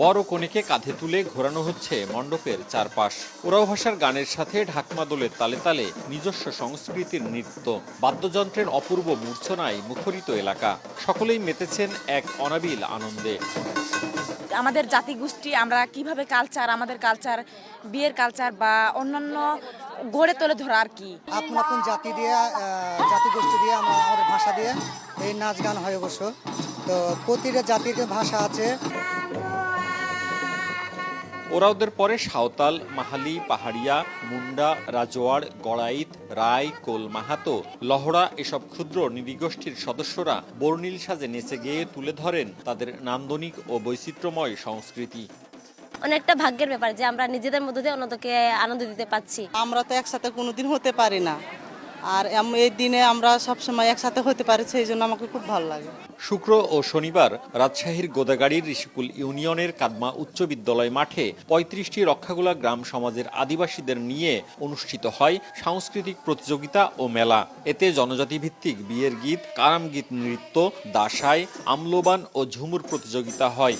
বড় কনেকে কাঁধে তুলে ঘোরানো হচ্ছে মণ্ডপের চারপাশ। ওরাও ভাষার গানের সাথে ঢাকমা দোলের তালে তালে নিজস্ব সংস্কৃতির নৃত্য। বাদ্যযন্ত্রের অপূর্ব মূর্ছনায় মুখরিত এলাকা। সকলেই মেতেছেন এক অনাবিল আনন্দে। আমাদের জাতিগোষ্ঠী আমরা কীভাবে কালচার আমাদের কালচার বিয়ের কালচার বা অন্যান্য গড়ে তোলে ধরা আর কি? আপন আপন জাতি দিয়ে জাতিগোষ্ঠী দিয়ে আমরা আমাদের ভাষা দিয়ে এই নাচ গান হয় অবশ্য। তো প্রতিটা জাতির ভাষা আছে। ওরাওদের পরে সাঁওতাল মাহালি পাহাড়িয়া মুন্ডা রাজোয়াড় গড়াইত রায় কোল মাহাতো লহড়া এসব ক্ষুদ্র নৃগোষ্ঠীর সদস্যরা বর্ণিল সাজে নেচে গেয়ে তুলে ধরেন তাদের নান্দনিক ও বৈচিত্র্যময় সংস্কৃতি। অনেকটা ভাগ্যের ব্যাপার যে আমরা নিজেদের মধ্যে দিয়ে অন্যকে আনন্দ দিতে পাচ্ছি। আমরা তো একসাথে কোনোদিন হতে পারি না। আর এই দিনে আমরা সবসময় একসাথে হতে পারি, সেই জন্য আমাকে খুব ভালো লাগে। শুক্র ও শনিবার রাজশাহীর গোদাগাড়ির ঋষিকুল ইউনিয়নের কাদমা উচ্চ বিদ্যালয় মাঠে পঁয়ত্রিশটি রক্ষাগুলা গ্রাম সমাজের আদিবাসীদের নিয়ে অনুষ্ঠিত হয় সাংস্কৃতিক প্রতিযোগিতা ও মেলা। এতে জনজাতি ভিত্তিক বিয়ের গীত কারাম গীত নৃত্য, দাসাই, আমলোবান ও ঝুমুর প্রতিযোগিতা হয়।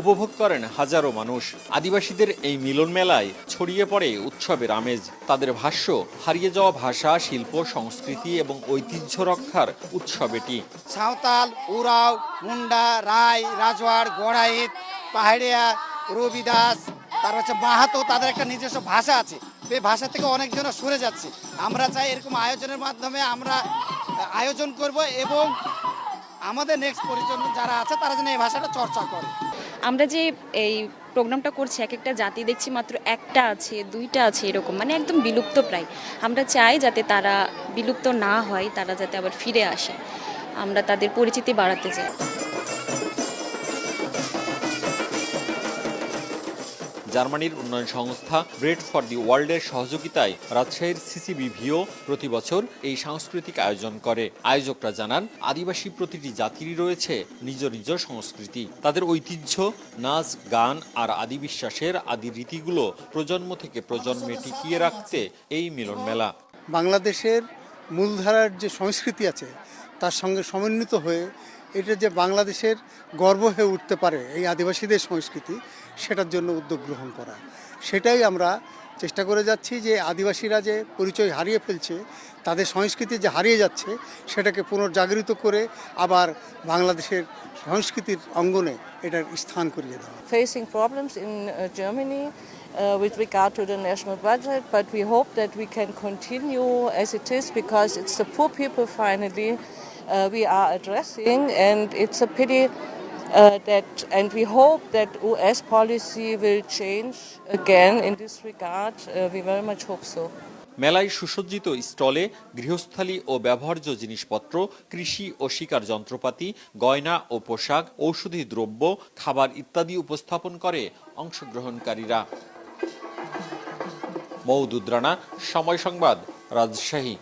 উপভোগ করেন হাজারো মানুষ। আদিবাসীদের এই মিলন মেলায় ছড়িয়ে পড়ে উৎসবের আমেজ। তাদের ভাষ্য, হারিয়ে যাওয়া ভাষা, শিল্প, সংস্কৃতি এবং ঐতিহ্য রক্ষার উৎসব এটি। সাঁওতাল, উরাও, মুন্ডা, রায়, রাজওয়াড়, গড়াইত, পাহাড়িয়া, রবিদাস, তার হচ্ছে মাহাতো তাদের একটা নিজস্ব ভাষা আছে। এই ভাষা থেকে অনেকজন সরে যাচ্ছে। আমরা চাই এরকম আয়োজনের মাধ্যমে আমরা আয়োজন করব এবং আমাদের নেক্সট পরিজন যারা আছে, তারা যেন এই ভাষাটা চর্চা করে। আমরা যে এই প্রোগ্রামটা করছি এক একটা জাতি দেখছি মাত্র একটা আছে, দুইটা আছে এরকম মানে একদম বিলুপ্ত প্রায়। আমরা চাই যাতে তারা বিলুপ্ত না হয়, তারা যাতে আবার ফিরে আসে। আমরা তাদের পরিচিতি বাড়াতে চাই। জার্মানির উন্নয়ন সংস্থা ব্রেড ফর দি ওয়ার্ল্ডের সহযোগিতায় রাজশাহীর সিসিবিভিও প্রতি বছর এই সাংস্কৃতিক আয়োজন করে। আয়োজকরা জানান, আদিবাসী প্রতিটি জাতিরই রয়েছে নিজ নিজ সংস্কৃতি। তাদের ঐতিহ্য, নাচ, গান আর আদি বিশ্বাসের আদি রীতিগুলো প্রজন্ম থেকে প্রজন্মে টিকিয়ে রাখতে এই মিলন মেলা। বাংলাদেশের মূলধারার যে সংস্কৃতি আছে, তার সঙ্গে সমন্বিত হয়ে এটা যে বাংলাদেশের গর্ব হয়ে উঠতে পারে এই আদিবাসীদের সংস্কৃতি সেটার জন্য উদ্যোগ গ্রহণ করা। সেটাই আমরা চেষ্টা করে যাচ্ছি যে আদিবাসীরা যে পরিচয় হারিয়ে ফেলছে তাদের সংস্কৃতি যে হারিয়ে যাচ্ছে সেটাকে পুনর্জাগরিত করে আবার বাংলাদেশের সংস্কৃতির অঙ্গনে এটার স্থান করিয়ে দেওয়া। Facing problems in uh, with regard to the national budget, but we hope that we can continue as it is because it's the poor people finally uh, we are addressing, and it's a pity uh, that, and we hope that US policy will change again in this regard. Uh, we very much hope so. মেলায় সুসজ্জিত স্টলে গৃহস্থালী ও ব্যবহার্য জিনিসপত্র কৃষি ও শিকার যন্ত্রপাতি গয়না ও পোশাক ঔষধি দ্রব্য খাবার ইত্যাদি উপস্থাপন করে অংশগ্রহণকারীরা মৌদুদ রানা সময় সংবাদ রাজশাহী